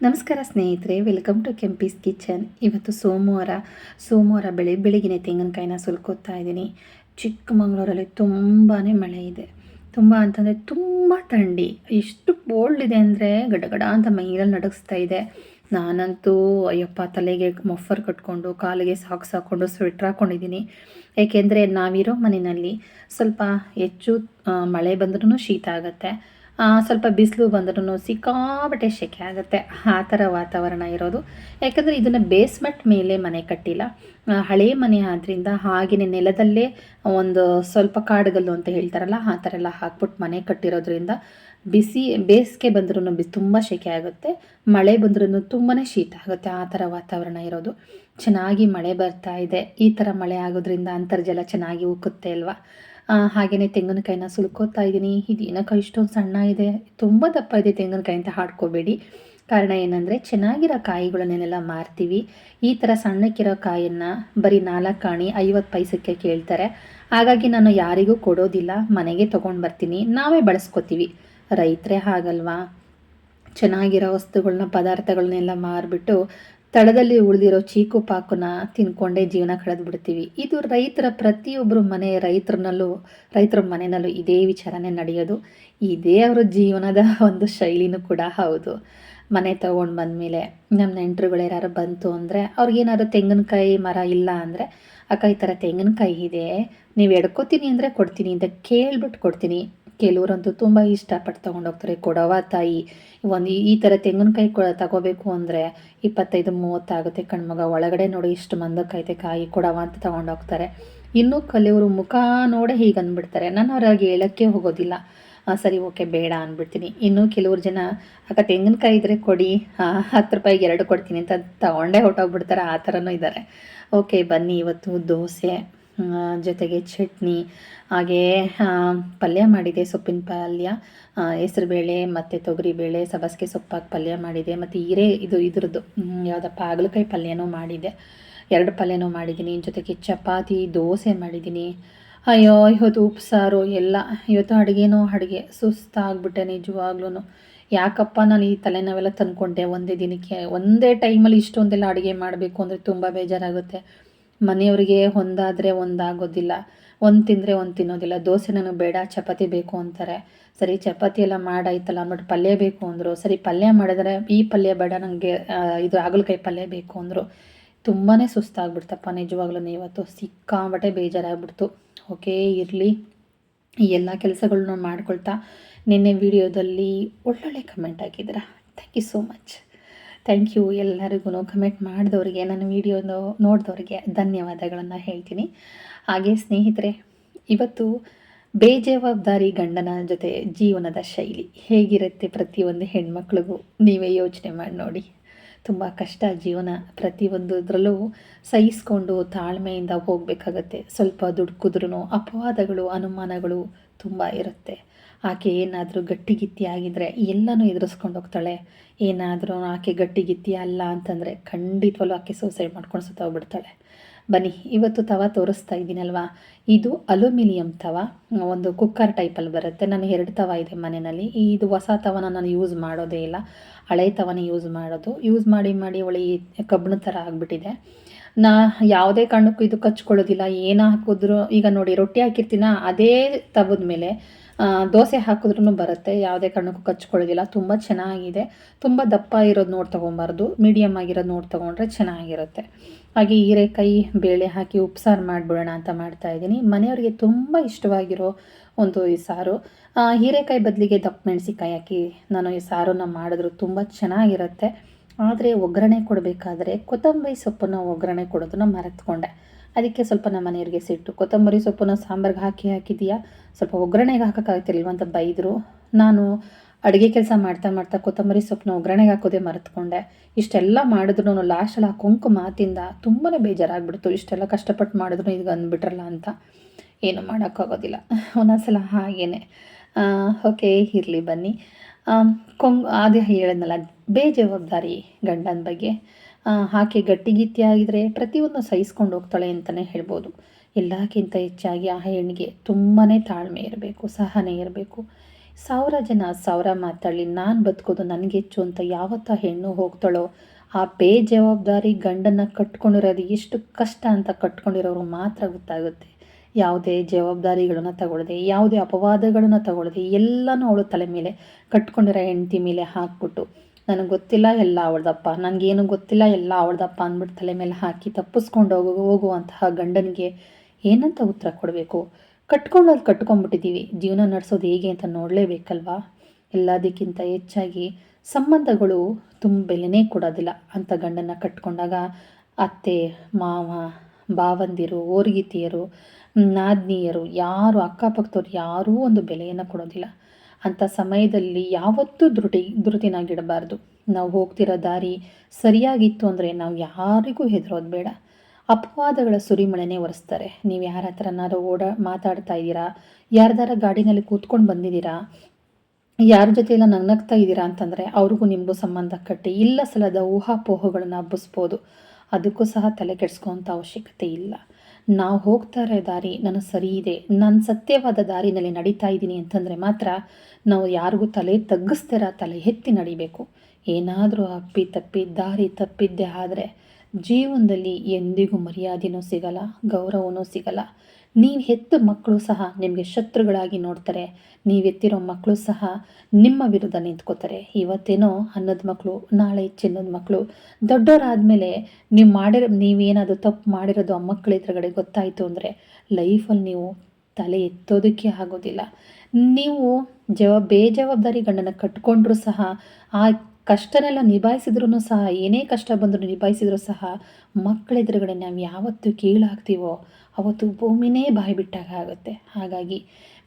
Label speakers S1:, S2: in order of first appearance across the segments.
S1: ನಮಸ್ಕಾರ ಸ್ನೇಹಿತರೆ welcome to Kempee's kitchen ಇವತ್ತು ಸೋಮವಾರ ಸೋಮವಾರ ಬೆಳೆ ಬೆಳಿಗ್ಗೆ ತೆಂಗಿನಕಾಯಿನ ಸುಲ್ಕೋತಾ ಇದ್ದೀನಿ. ಚಿಕ್ಕಮಗಳೂರಲ್ಲಿ ತುಂಬಾ ಮಳೆ ಇದೆ. ತುಂಬ ಅಂತಂದರೆ ತುಂಬ ಥಂಡಿ. ಎಷ್ಟು ಕೋಲ್ಡ್ ಇದೆ ಅಂದರೆ ಗಡಗಡ ಅಂತ ಮೈಯಲ್ಲಿ ನಡಗಿಸ್ತಾ ಇದೆ. ನಾನಂತೂ ಅಯ್ಯಪ್ಪ ತಲೆಗೆ ಮೊಫರ್ ಕಟ್ಕೊಂಡು, ಕಾಲಿಗೆ ಸಾಕ್ಸ್ ಹಾಕ್ಕೊಂಡು ಸ್ವೆಟ್ರ್ ಹಾಕ್ಕೊಂಡಿದ್ದೀನಿ ಏಕೆಂದರೆ ನಾವಿರೋ ಮನೆಯಲ್ಲಿ ಸ್ವಲ್ಪ ಹೆಚ್ಚು ಮಳೆ ಬಂದ್ರೂ ಶೀತ ಆಗುತ್ತೆ. ಸ್ವಲ್ಪ ಬಿಸಿಲು ಬಂದ್ರೂ ಸಿಕ್ಕಾಬಟ್ಟೆ ಸೆಕೆ ಆಗುತ್ತೆ. ಆ ಥರ ವಾತಾವರಣ ಇರೋದು. ಯಾಕಂದರೆ ಇದನ್ನು ಬೇಸ್ಮೆಂಟ್ ಮೇಲೆ ಮನೆ ಕಟ್ಟಿಲ್ಲ. ಹಳೆ ಮನೆ ಆದ್ದರಿಂದ ಹಾಗೆಯೇ ನೆಲದಲ್ಲೇ ಒಂದು ಸ್ವಲ್ಪ ಕಾಡುಗಲ್ಲು ಅಂತ ಹೇಳ್ತಾರಲ್ಲ, ಆ ಥರ ಎಲ್ಲ ಹಾಕ್ಬಿಟ್ಟು ಮನೆ ಕಟ್ಟಿರೋದ್ರಿಂದ ಬಿಸಿ, ಬೇಸಿಗೆ ಬಂದ್ರೂ ಬಿ, ತುಂಬ ಸೆಕೆ ಆಗುತ್ತೆ. ಮಳೆ ಬಂದ್ರೂ ತುಂಬಾ ಶೀತ ಆಗುತ್ತೆ. ಆ ಥರ ವಾತಾವರಣ ಇರೋದು. ಚೆನ್ನಾಗಿ ಮಳೆ ಬರ್ತಾ ಇದೆ. ಈ ಥರ ಮಳೆ ಆಗೋದ್ರಿಂದ ಅಂತರ್ಜಲ ಚೆನ್ನಾಗಿ ಉಕ್ಕುತ್ತೆ ಅಲ್ವಾ? ಹಾಗೆಯೇ ತೆಂಗಿನಕಾಯಿನ ಸುಲ್ಕೋತಾ ಇದ್ದೀನಿ. ಇದೇನಕ್ಕ ಇಷ್ಟೊಂದು ಸಣ್ಣ ಇದೆ. ತುಂಬ ದಪ್ಪ ಇದೆ ತೆಂಗಿನಕಾಯಿ ಅಂತ ಹಾಡ್ಕೋಬೇಡಿ. ಕಾರಣ ಏನಂದರೆ ಚೆನ್ನಾಗಿರೋ ಕಾಯಿಗಳನ್ನೆಲ್ಲ ಮಾರ್ತೀವಿ. ಈ ಥರ ಸಣ್ಣಕ್ಕಿರೋ ಕಾಯನ್ನು ಬರೀ ನಾಲ್ಕು ಕಾಣಿ, ಐವತ್ತು ಪೈಸಕ್ಕೆ ಕೇಳ್ತಾರೆ. ಹಾಗಾಗಿ ನಾನು ಯಾರಿಗೂ ಕೊಡೋದಿಲ್ಲ. ಮನೆಗೆ ತೊಗೊಂಡು ಬರ್ತೀನಿ. ನಾವೇ ಬಳಸ್ಕೊತೀವಿ. ರೈತರೇ ಹಾಗಲ್ವಾ? ಚೆನ್ನಾಗಿರೋ ವಸ್ತುಗಳನ್ನ ಪದಾರ್ಥಗಳನ್ನೆಲ್ಲ ಮಾರಿಬಿಟ್ಟು ತಳದಲ್ಲಿ ಉಳಿದಿರೋ ಚೀಕು ಪಾಕುನ ತಿನ್ಕೊಂಡೇ ಜೀವನ ಕಳೆದು ಬಿಡ್ತೀವಿ ಇದು ರೈತರ ಪ್ರತಿಯೊಬ್ಬರು ಮನೆ ರೈತರನಲ್ಲೂ, ರೈತರ ಮನೆಯಲ್ಲೂ ಇದೇ ವಿಚಾರನೇ ನಡೆಯೋದು. ಇದೇ ಅವರ ಜೀವನದ ಒಂದು ಶೈಲಿನೂ ಕೂಡ ಹೌದು. ಮನೆ ತಗೊಂಡು ಬಂದಮೇಲೆ ನಮ್ಮ ನೆಂಟರುಗಳು ಯಾರು ಬಂತು ಅಂದರೆ ಅವ್ರಿಗೇನಾದ್ರು ತೆಂಗಿನಕಾಯಿ ಮರ ಇಲ್ಲ ಅಂದರೆ, ಅಕ್ಕ ಈ ಥರ ತೆಂಗಿನಕಾಯಿ ಇದೆ, ನೀವು ಎಡ್ಕೋತೀನಿ ಅಂದರೆ ಕೊಡ್ತೀನಿ ಅಂತ ಕೇಳ್ಬಿಟ್ಟು ಕೊಡ್ತೀನಿ. ಕೆಲವರಂತೂ ತುಂಬ ಇಷ್ಟಪಟ್ಟು ತೊಗೊಂಡೋಗ್ತಾರೆ. ಕೊಡವ ತಾಯಿ. ಒಂದು ಈ- ಥರ ತೆಂಗಿನಕಾಯಿ ಕೊ ತಗೋಬೇಕು ಅಂದರೆ ಇಪ್ಪತ್ತೈದು ಮೂವತ್ತಾಗುತ್ತೆ ಕಣ್ಮಗ ಒಳಗಡೆ ನೋಡಿ ಇಷ್ಟು ಮಂದಕ್ಕೈತೆ ಕಾಯಿ ಕೊಡವ ಅಂತ ತೊಗೊಂಡೋಗ್ತಾರೆ. ಇನ್ನೂ ಕೆಲವರು ಮುಖ ನೋಡೇ ಹೀಗೆ ಅಂದ್ಬಿಡ್ತಾರೆ. ನಾನು ಅವ್ರಿಗೆ ಹೇಳೋಕ್ಕೆ ಹೋಗೋದಿಲ್ಲ. ಸರಿ, ಓಕೆ, ಬೇಡ ಅಂದ್ಬಿಡ್ತೀನಿ. ಇನ್ನೂ ಕೆಲವ್ರು ಜನ, ಅಕ್ಕ, ತೆಂಗಿನಕಾಯಿ ಇದ್ದರೆ ಕೊಡಿ. ಹತ್ತು ರೂಪಾಯಿಗೆ ಎರಡು ಕೊಡ್ತೀನಿ ಅಂತ ತಗೊಂಡೇ ಹೊಟ್ಟೋಗ್ಬಿಡ್ತಾರೆ ಆ ಥರನೂ ಇದ್ದಾರೆ. ಓಕೆ, ಬನ್ನಿ ಇವತ್ತು ದೋಸೆ. ಜೊತೆಗೆ ಚಟ್ನಿ, ಹಾಗೇ ಪಲ್ಯ ಮಾಡಿದೆ, ಸೊಪ್ಪಿನ ಪಲ್ಯ ಹೆಸರುಬೇಳೆ ಮತ್ತು ತೊಗರಿಬೇಳೆ ಸಬಸ್ಗೆ ಸೊಪ್ಪಾಗಿ ಪಲ್ಯ ಮಾಡಿದೆ, ಮತ್ತು ಹೀರೆ, ಇದು ಇದ್ರದ್ದು ಯಾವುದಪ್ಪ, ಹಾಗಲಕಾಯಿ ಪಲ್ಯನೂ ಮಾಡಿದೆ, ಎರಡು ಪಲ್ಯನೂ ಮಾಡಿದ್ದೀನಿ, ಜೊತೆಗೆ ಚಪಾತಿ, ದೋಸೆ ಮಾಡಿದ್ದೀನಿ, ಅಯ್ಯೋ, ಇವತ್ತು ಉಪ್ಸಾರು ಎಲ್ಲ, ಇವತ್ತು ಅಡುಗೆನೋ ಅಡುಗೆ, ಸುಸ್ತಾಗ್ಬಿಟ್ಟೆ ನಿಜವಾಗ್ಲೂ ಯಾಕಪ್ಪ ನಾನು ಈ ತಲೆನೋವೆಲ್ಲ ತಂದ್ಕೊಂಡೆ ಒಂದೇ ದಿನಕ್ಕೆ, ಒಂದೇ ಟೈಮಲ್ಲಿ ಇಷ್ಟೊಂದೆಲ್ಲ ಅಡುಗೆ ಮಾಡಬೇಕು ಅಂದರೆ ತುಂಬ ಬೇಜಾರಾಗುತ್ತೆ ಮನೆಯವರಿಗೆ ಒಂದಾದರೆ ಒಂದಾಗೋದಿಲ್ಲ, ಒಂದು ತಿಂದರೆ ಒಂದು ತಿನ್ನೋದಿಲ್ಲ. ದೋಸೆ ನನಗೆ ಬೇಡ, ಚಪಾತಿ ಬೇಕು ಅಂತಾರೆ. ಸರಿ, ಚಪಾತಿ ಎಲ್ಲ ಮಾಡಾಯ್ತಲ್ಲ, ಅಂದ್ಬಿಟ್ಟು ಪಲ್ಯ ಬೇಕು ಅಂದರು. ಸರಿ, ಪಲ್ಯ ಮಾಡಿದ್ರೆ ಈ ಪಲ್ಯ ಬೇಡ ನನಗೆ ಇದು ಹಾಗಲಕಾಯಿ ಪಲ್ಯ ಬೇಕು ಅಂದರು. ತುಂಬಾ ಸುಸ್ತಾಗ್ಬಿಡ್ತಪ್ಪ ನಿಜವಾಗ್ಲೂ ಇವತ್ತು ಸಿಕ್ಕಾಬಟ್ಟೆ ಬೇಜಾರಾಗ್ಬಿಡ್ತು. ಓಕೆ, ಇರಲಿ. ಈ ಎಲ್ಲ ಕೆಲಸಗಳನ್ನ ಮಾಡ್ಕೊಳ್ತಾ ನಿನ್ನೆ ವಿಡಿಯೋದಲ್ಲಿ ಒಳ್ಳೊಳ್ಳೆ ಕಮೆಂಟ್ ಹಾಕಿದ್ದೀರಾ. Thank you so much thank you ಎಲ್ಲರಿಗೂ ಕಮೆಂಟ್ ಮಾಡಿದವ್ರಿಗೆ, ನನ್ನ ವೀಡಿಯೋ ನೋಡಿದವ್ರಿಗೆ ಧನ್ಯವಾದಗಳನ್ನು ಹೇಳ್ತೀನಿ. ಹಾಗೆ ಸ್ನೇಹಿತರೆ, ಇವತ್ತು ಬೇಜವಾಬ್ದಾರಿ ಗಂಡನ ಜೊತೆ ಜೀವನದ ಶೈಲಿ ಹೇಗಿರುತ್ತೆ ಪ್ರತಿಯೊಂದು ಹೆಣ್ಮಕ್ಳಿಗೂ ನೀವೇ ಯೋಚನೆ ಮಾಡಿ ನೋಡಿ. ತುಂಬ ಕಷ್ಟ ಜೀವನ ಪ್ರತಿಯೊಂದರಲ್ಲೂ ಸಹಿಸ್ಕೊಂಡು ತಾಳ್ಮೆಯಿಂದ ಹೋಗಬೇಕಾಗತ್ತೆ. ಸ್ವಲ್ಪ ದುಡ್ಕಿದ್ರೂ ಅಪವಾದಗಳು, ಅನುಮಾನಗಳು ತುಂಬ ಇರುತ್ತೆ. ಆಕೆ ಏನಾದರೂ ಗಟ್ಟಿಗಿತ್ತಿ ಆಗಿದ್ದರೆ ಎಲ್ಲನೂ ಎದುರಿಸ್ಕೊಂಡು ಹೋಗ್ತಾಳೆ. ಏನಾದರೂ ಆಕೆ ಗಟ್ಟಿಗಿತ್ತಿ ಅಲ್ಲ ಅಂತಂದರೆ ಖಂಡಿತವಲ್ಲೂ ಆಕೆ ಸೂಸೈಡ್ ಮಾಡ್ಕೊಂಡು ಸತ್ತೋಗ್ಬಿಡ್ತಾಳೆ ಬನ್ನಿ, ಇವತ್ತು ತವ ತೋರಿಸ್ತಾ ಇದ್ದೀನಲ್ವಾ? ಇದು ಅಲ್ಯೂಮಿನಿಯಂ ತವ. ಒಂದು ಕುಕ್ಕರ್ ಟೈಪಲ್ಲಿ ಬರುತ್ತೆ. ನಾನು ಎರಡು ತವ ಇದೆ ಮನೆಯಲ್ಲಿ. ಇದು ಹೊಸ ತವನ ನಾನು ಯೂಸ್ ಮಾಡೋದೇ ಇಲ್ಲ. ಹಳೆ ತವನ ಯೂಸ್ ಮಾಡೋದು. ಯೂಸ್ ಮಾಡಿ ಮಾಡಿ ಒಳ್ಳೆ ಕಬ್ಬಿಣ ಥರ ಆಗಿಬಿಟ್ಟಿದೆ. ನಾ ಯಾವುದೇ ಕಾರಣಕ್ಕೂ ಇದು ಕಚ್ಕೊಳ್ಳೋದಿಲ್ಲ. ಏನು ಹಾಕಿದ್ರು ಈಗ ನೋಡಿ, ರೊಟ್ಟಿ ಹಾಕಿರ್ತೀನ? ಅದೇ ತವದ ಮೇಲೆ. ದೋಸೆ ಹಾಕಿದ್ರೂ ಬರುತ್ತೆ, ಯಾವುದೇ ಕಾರಣಕ್ಕೂ ಕಚ್ಕೊಳ್ಳೋದಿಲ್ಲ. ತುಂಬ ಚೆನ್ನಾಗಿದೆ. ತುಂಬ ದಪ್ಪ ಇರೋದು ನೋಡಿ ತೊಗೊಬಾರ್ದು. ಮೀಡಿಯಮ್ ಆಗಿರೋದು ನೋಡಿ ತೊಗೊಂಡ್ರೆ ಚೆನ್ನಾಗಿರುತ್ತೆ. ಹಾಗೆ ಹೀರೆಕಾಯಿ, ಬೇಳೆ ಹಾಕಿ ಉಪ್ಸಾರು ಮಾಡಿಬಿಡೋಣ ಅಂತ ಮಾಡ್ತಾ ಇದ್ದೀನಿ. ಮನೆಯವರಿಗೆ ತುಂಬ ಇಷ್ಟವಾಗಿರೋ ಒಂದು ಈ ಸಾರು. ಹೀರೆಕಾಯಿ ಬದಲಿಗೆ ದಪ್ಪ ಮೆಣಸಿಕಾಯಿ ಹಾಕಿ ನಾನು ಈ ಸಾರನ್ನ ಮಾಡಿದ್ರು ತುಂಬ ಚೆನ್ನಾಗಿರುತ್ತೆ. ಆದರೆ ಒಗ್ಗರಣೆ ಕೊಡಬೇಕಾದ್ರೆ ಕೊತ್ತಂಬರಿ ಸೊಪ್ಪನ್ನು ಒಗ್ಗರಣೆ ಕೊಡೋದನ್ನ ಮರೆತ್ಕೊಂಡೆ. ಅದಕ್ಕೆ ಸ್ವಲ್ಪ ನಮ್ಮ ಮನೆಯವ್ರಿಗೆ ಸಿಟ್ಟು. ಕೊತ್ತಂಬರಿ ಸೊಪ್ಪನ್ನು ಸಾಂಬಾರ್ಗೆ ಹಾಕಿ ಹಾಕಿದೀಯಾ ಸ್ವಲ್ಪ ಒಗ್ಗರಣೆಗೆ ಹಾಕೋಕ್ಕಾಗ್ತಿಲ್ವ ಅಂತ ಬೈದರು. ನಾನು ಅಡುಗೆ ಕೆಲಸ ಮಾಡ್ತಾ ಮಾಡ್ತಾ ಕೊತ್ತಂಬರಿ ಸೊಪ್ಪನ್ನ ಒಗ್ಗರಣೆಗೆ ಹಾಕೋದೇ ಮರೆತ್ಕೊಂಡೆ. ಇಷ್ಟೆಲ್ಲ ಮಾಡಿದ್ರು ಲಾಸ್ಟಲ್ಲಿ ಆ ಕುಂಕುಮ ಮಾತಿಂದ ತುಂಬಾ ಬೇಜಾರಾಗ್ಬಿಡ್ತು. ಇಷ್ಟೆಲ್ಲ ಕಷ್ಟಪಟ್ಟು ಮಾಡಿದ್ರು ಈಗ ಅಂದ್ಬಿಟ್ರಲ್ಲ ಅಂತ. ಏನು ಮಾಡೋಕ್ಕಾಗೋದಿಲ್ಲ. ಒಂದೊಂದ್ಸಲ ಹಾಗೇನೆ. ಓಕೆ, ಇರಲಿ ಬನ್ನಿ. ಕೊಂಗ್, ಅದೇ ಹೇಳಿದ್ನಲ್ಲ, ಬೇಜವಾಬ್ದಾರಿ ಗಂಡನ ಬಗ್ಗೆ. ಆಕೆ ಗಟ್ಟಿಗಿತ್ತಿ ಆಗಿದ್ರೆ ಪ್ರತಿಯೊಂದು ಸಹಿಸ್ಕೊಂಡು ಹೋಗ್ತಾಳೆ ಅಂತಲೇ ಹೇಳ್ಬೋದು. ಎಲ್ಲಕ್ಕಿಂತ ಹೆಚ್ಚಾಗಿ ಆ ಹೆಣ್ಣಿಗೆ ತುಂಬಾ ತಾಳ್ಮೆ ಇರಬೇಕು, ಸಹನೆ ಇರಬೇಕು. ಸಾವಿರ ಜನ ಸಾವಿರ ಮಾತಾಡಲಿ, ನಾನು ಬದುಕೋದು ನನಗೆ ಹೆಚ್ಚು ಅಂತ ಯಾವತ್ತ ಹೆಣ್ಣು ಹೋಗ್ತಾಳೋ, ಆ ಬೇಜವಾಬ್ದಾರಿ ಗಂಡನ್ನು ಕಟ್ಕೊಂಡಿರೋದು ಎಷ್ಟು ಕಷ್ಟ ಅಂತ ಕಟ್ಕೊಂಡಿರೋರು ಮಾತ್ರ ಗೊತ್ತಾಗುತ್ತೆ. ಯಾವುದೇ ಜವಾಬ್ದಾರಿಗಳನ್ನು ತಗೊಳ್ಳದೆ ಯಾವುದೇ ಅಪವಾದಗಳನ್ನು ತಗೊಳ್ಳದೆ ಎಲ್ಲನೂ ಅವಳು ತಲೆ ಮೇಲೆ ಕಟ್ಕೊಂಡಿರೋ ಹೆಂಡತಿ ಮೇಲೆ ಹಾಕ್ಬಿಟ್ಟು ನನಗೆ ಗೊತ್ತಿಲ್ಲ, ಎಲ್ಲ ಅವಳ್ದಪ್ಪ. ನನಗೇನು ಗೊತ್ತಿಲ್ಲ, ಎಲ್ಲ ಅವಳ್ದಪ್ಪ ಅಂದ್ಬಿಟ್ಟು ತಲೆ ಮೇಲೆ ಹಾಕಿ ತಪ್ಪಿಸ್ಕೊಂಡು ಹೋಗೋ, ಹೋಗುವಂತಹ ಗಂಡನಿಗೆ ಏನಂತ ಉತ್ತರ ಕೊಡಬೇಕು? ಕಟ್ಕೊಂಡಲ್ಲಿ ಕಟ್ಕೊಂಡ್ಬಿಟ್ಟಿದ್ದೀವಿ ಜೀವನ ನಡೆಸೋದು ಹೇಗೆ ಅಂತ ನೋಡಲೇಬೇಕಲ್ವಾ? ಎಲ್ಲದಕ್ಕಿಂತ ಹೆಚ್ಚಾಗಿ ಸಂಬಂಧಗಳು ತುಂಬ ಬೆಲೆನೇ ಕೊಡೋದಿಲ್ಲ. ಅಂತ ಗಂಡನ ಕಟ್ಕೊಂಡಾಗ ಅತ್ತೆ, ಮಾವ, ಭಾವಂದಿರು ಓರ್ಗಿತಿಯರು ನಾದ್ನಿಯರು, ಯಾರು, ಅಕ್ಕಪಕ್ಕದವ್ರು ಯಾರೂ ಒಂದು ಬೆಲೆಯನ್ನು ಕೊಡೋದಿಲ್ಲ. ಅಂಥ ಸಮಯದಲ್ಲಿ ಯಾವತ್ತೂ ದೃಢ ಧೃತಿನಾಗಿಡಬಾರ್ದು ನಾವು ಹೋಗ್ತಿರೋ ದಾರಿ ಸರಿಯಾಗಿತ್ತು ಅಂದರೆ ನಾವು ಯಾರಿಗೂ ಹೆದರೋದು ಬೇಡ. ಅಪವಾದಗಳ ಸುರಿಮಳೆನೇ ಒರೆಸ್ತಾರೆ. ನೀವು ಯಾರ ಹತ್ರನಾದ್ರು ಓಡಾ, ಮಾತಾಡ್ತಾ ಇದ್ದೀರಾ? ಯಾರ್ದಾರ ಗಾಡಿನಲ್ಲಿ ಕೂತ್ಕೊಂಡು ಬಂದಿದ್ದೀರಾ? ಯಾರ ಜೊತೆ ಎಲ್ಲ ನಗ್ನಗ್ತಾ ಇದ್ದೀರಾ ಅಂತಂದರೆ ಅವ್ರಿಗೂ ನಿಮಗೂ ಸಂಬಂಧ ಕಟ್ಟಿ ಇಲ್ಲ ಸಲದ ಊಹಾಪೋಹಗಳನ್ನು ಹಬ್ಬಿಸ್ಬೋದು. ಅದಕ್ಕೂ ಸಹ ತಲೆ ಕೆಡಿಸ್ಕೋವಂಥ ಅವಶ್ಯಕತೆ ಇಲ್ಲ. ನಾವು ಹೋಗ್ತಾ ಇರೋ ದಾರಿ ನನಗೆ ಸರಿ ಇದೆ. ನಾನು ಸತ್ಯವಾದ ದಾರಿನಲ್ಲಿ ನಡೀತಾ ಇದ್ದೀನಿ ಅಂತಂದರೆ ಮಾತ್ರ ನಾವು ಯಾರಿಗೂ ತಲೆ ತಗ್ಗಿಸ್ತೀರ ತಲೆ ಎತ್ತಿ ನಡಿಬೇಕು. ಏನಾದರೂ ಅಪ್ಪಿ ತಪ್ಪಿ ದಾರಿ ತಪ್ಪಿದ್ದೆ ಆದರೆ ಜೀವನದಲ್ಲಿ ಎಂದಿಗೂ ಮರ್ಯಾದೆನೂ ಸಿಗಲ್ಲ, ಗೌರವನೂ ಸಿಗಲ್ಲ. ನೀವು ಹೆತ್ತ ಮಕ್ಕಳು ಸಹ ನಿಮಗೆ ಶತ್ರುಗಳಾಗಿ ನೋಡ್ತಾರೆ. ನೀವು ಎತ್ತಿರೋ ಮಕ್ಕಳು ಸಹ ನಿಮ್ಮ ವಿರುದ್ಧ ನಿಂತ್ಕೋತಾರೆ. ಇವತ್ತೇನೋ ಅನ್ನದ ಮಕ್ಕಳು, ನಾಳೆ ಚಿನ್ನದ ಮಕ್ಕಳು. ದೊಡ್ಡವರಾದಮೇಲೆ ನೀವು ಮಾಡಿರೋ, ನೀವೇನಾದರೂ ತಪ್ಪು ಮಾಡಿರೋದು ಆ ಮಕ್ಕಳ ಎದುರುಗಡೆ ಗೊತ್ತಾಯಿತು ಅಂದರೆ ಲೈಫಲ್ಲಿ ನೀವು ತಲೆ ಎತ್ತೋದಕ್ಕೆ ಆಗೋದಿಲ್ಲ. ನೀವು ಜವ ಬೇಜವಾಬ್ದಾರಿ ಗಂಡನ ಕಟ್ಕೊಂಡ್ರೂ ಸಹ ಆ ಕಷ್ಟನೆಲ್ಲ ನಿಭಾಯಿಸಿದ್ರೂ ಸಹ, ಏನೇ ಕಷ್ಟ ಬಂದರೂ ನಿಭಾಯಿಸಿದರೂ ಸಹ ಮಕ್ಕಳ ಎದುರುಗಡೆ ನಾವು ಯಾವತ್ತು ಕೀಳಾಗ್ತೀವೋ ಅವತ್ತು ಭೂಮಿನೇ ಬಾಯಿ ಬಿಟ್ಟಾಗ ಆಗುತ್ತೆ. ಹಾಗಾಗಿ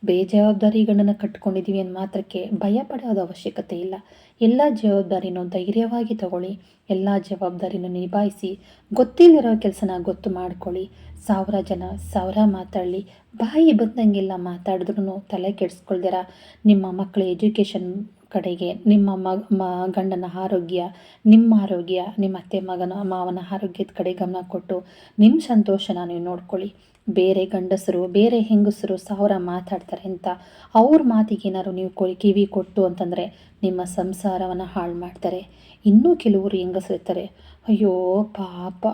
S1: ಬೇಜವಾಬ್ದಾರಿಗಳನ್ನು ಕಟ್ಕೊಂಡಿದ್ದೀವಿ ಅನ್ನೋ ಮಾತ್ರಕ್ಕೆ ಭಯ ಪಡೋದು ಅವಶ್ಯಕತೆ ಇಲ್ಲ. ಎಲ್ಲ ಜವಾಬ್ದಾರಿನೂ ಧೈರ್ಯವಾಗಿ ತಗೊಳ್ಳಿ, ಎಲ್ಲ ಜವಾಬ್ದಾರಿನೂ ನಿಭಾಯಿಸಿ ಗೊತ್ತಿಲ್ಲದಿರೋ ಕೆಲಸನ ಗೊತ್ತು ಮಾಡ್ಕೊಳ್ಳಿ, ಸಾವಿರ ಜನ ಸಾವಿರ ಮಾತಾಡಲಿ, ಬಾಯಿ ಬಂದಂಗೆಲ್ಲ ಮಾತಾಡಿದ್ರೂ ತಲೆ ಕೆಡಿಸ್ಕೊಳ್ದಿರ, ನಿಮ್ಮ ಮಕ್ಕಳ ಎಜುಕೇಷನ್ ಕಡೆಗೆ ನಿಮ್ಮ ಮ, ಗಂಡನ ಆರೋಗ್ಯ, ನಿಮ್ಮ ಆರೋಗ್ಯ, ನಿಮ್ಮ ಅತ್ತೆ ಮಗನ, ಮಾವನ ಆರೋಗ್ಯದ ಕಡೆ ಗಮನ ಕೊಟ್ಟು ನಿಮ್ಮ ಸಂತೋಷನ ನೀವು ನೋಡ್ಕೊಳ್ಳಿ. ಬೇರೆ ಗಂಡಸರು, ಬೇರೆ ಹೆಂಗಸರು ಸಾವಿರ ಮಾತಾಡ್ತಾರೆ ಅಂತ ಅವ್ರ ಮಾತಿಗೆ ಏನಾದ್ರು ನೀವು ಕಿವಿ ಕೊಟ್ಟು ಅಂತಂದರೆ ನಿಮ್ಮ ಸಂಸಾರವನ್ನು ಹಾಳು ಮಾಡ್ತಾರೆ. ಇನ್ನೂ ಕೆಲವರು ಹೆಂಗಸರಿರ್ತಾರೆ ಅಯ್ಯೋ ಪಾಪ